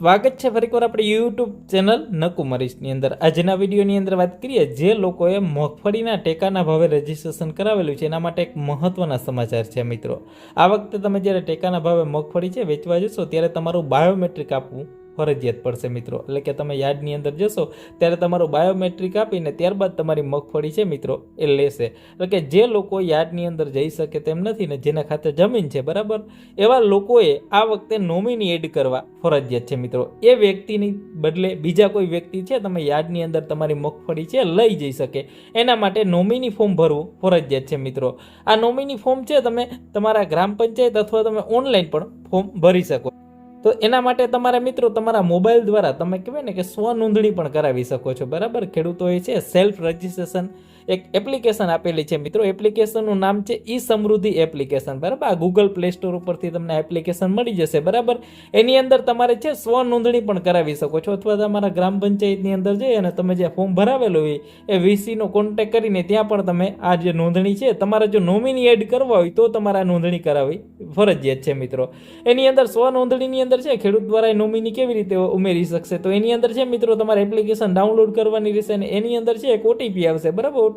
સ્વાગત છે ફરીકવાર આપણે યુટ્યુબ ચેનલ નકુમરીશની અંદર. આજના વિડીયોની અંદર વાત કરીએ જે લોકોએ મગફળીના ટેકાના ભાવે રજીસ્ટ્રેશન કરાવેલું છે, એના માટે એક મહત્વના સમાચાર છે મિત્રો. આ વખતે તમે જ્યારે ટેકાના ભાવે મગફળી છે વેચવા જશો, ત્યારે તમારું બાયોમેટ્રિક આપવું ફરજિયાત પડશે મિત્રો. એટલે કે તમે યાર્ડની અંદર જશો, ત્યારે તમારું બાયોમેટ્રિક આપીને ત્યારબાદ તમારી મગફળી છે મિત્રો, એ લેશે. એટલે કે જે લોકો યાર્ડની અંદર જઈ શકે તેમ નથી ને જેના ખાતે જમીન છે, બરાબર? એવા લોકોએ આ વખતે નોમિની એડ કરવા ફરજિયાત છે મિત્રો. એ વ્યક્તિની બદલે બીજા કોઈ વ્યક્તિ છે, તમે યાર્ડની અંદર તમારી મગફળી છે, લઈ જઈ શકે. એના માટે નોમિની ફોર્મ ભરવું ફરજિયાત છે મિત્રો. આ નોમિની ફોર્મ છે, તમે તમારા ગ્રામ પંચાયત અથવા તમે ઓનલાઈન પણ ફોર્મ ભરી શકો. તો એના માટે તમારા મિત્રો તમારા મોબાઈલ દ્વારા તમે કહેવાય ને કે સ્વ નોંધણી પણ કરાવી શકો છો. બરાબર? ખેડૂતોએ છે સેલ્ફ રજિસ્ટ્રેશન એક એપ્લિકેશન આપેલી છે મિત્રો. એપ્લિકેશનનું નામ છે ઈ સમૃદ્ધિ એપ્લિકેશન બરાબર? આ ગૂગલ પ્લે સ્ટોર ઉપરથી તમને એપ્લિકેશન મળી જશે. બરાબર? એની અંદર તમારે છે સ્વ નોંધણી પણ કરાવી શકો છો. અથવા તમારા ગ્રામ પંચાયતની અંદર જઈ અને તમે જે ફોર્મ ભરાવેલું હોય એ વીસીનો કોન્ટેક કરીને ત્યાં પણ તમે આ જે નોંધણી છે, તમારે જો નોમિની એડ કરવા હોય તો તમારે આ નોંધણી કરાવવી ફરજિયાત છે મિત્રો. એની અંદર સ્વ નોંધણીની અંદર છે ખેડૂત દ્વારા નોમિની કેવી રીતે ઉમેરી શકશે? તો એની અંદર છે મિત્રો તમારે એપ્લિકેશન ડાઉનલોડ કરવાની રહેશે અને એની અંદર છે એક ઓટીપી આવશે. બરાબર?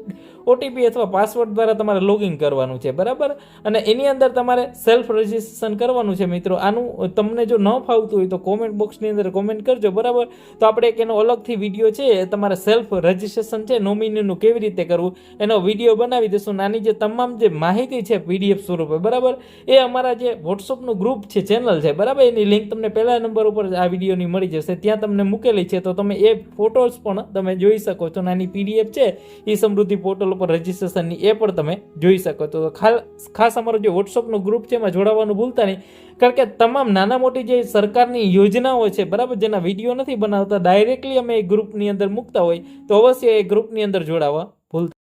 ઓટીપી અથવા પાસવર્ડ દ્વારા તમારે લોગિન કરવાનું છે, બરાબર? અને એની અંદર તમારે સેલ્ફ રજિસ્ટ્રેશન કરવાનું છે, મિત્રો. આનું, તમને જો ન ફાવતું હોય તો કોમેન્ટ બોક્સની અંદર કોમેન્ટ કરજો, બરાબર? તો આપણે એક એનો અલગથી વીડિયો છે તમારે સેલ્ફ રજિસ્ટ્રેશન છે નોમિનીનું કેવી રીતે કરવું? એનો વીડિયો બનાવી દઈશું. નાની જે તમામ જે માહિતી છે પીડીએફ સ્વરૂપે, બરાબર? એ અમારા જે વોટ્સઅપનું ગ્રુપ છે ચેનલ છે, બરાબર? એની લિંક તમને પહેલા નંબર ઉપર આ વિડીયોની મળી જશે. ત્યાં તમને મૂકેલી છે. તો તમે એ ફોટોસ પણ તમે જોઈ શકો છો. નાની પીડીએફ છે, એ સમૃદ્ધિ પોર્ટલ ઉપર રજિસ્ટ્રેશનની એ પણ તમે જોઈ શકો. તો ખાસ અમારો જે વોટ્સઅપનો ગ્રુપ છે એમાં જોડાવાનું ભૂલતા નહીં. કારણ કે તમામ નાના મોટી જે સરકારની યોજનાઓ છે, બરાબર, જેના વીડિયો નથી બનાવતા ડાયરેક્ટલી અમે એ ગ્રુપની અંદર મૂકતા હોય, તો અવશ્ય એ ગ્રુપની અંદર જોડાવા ભૂલતા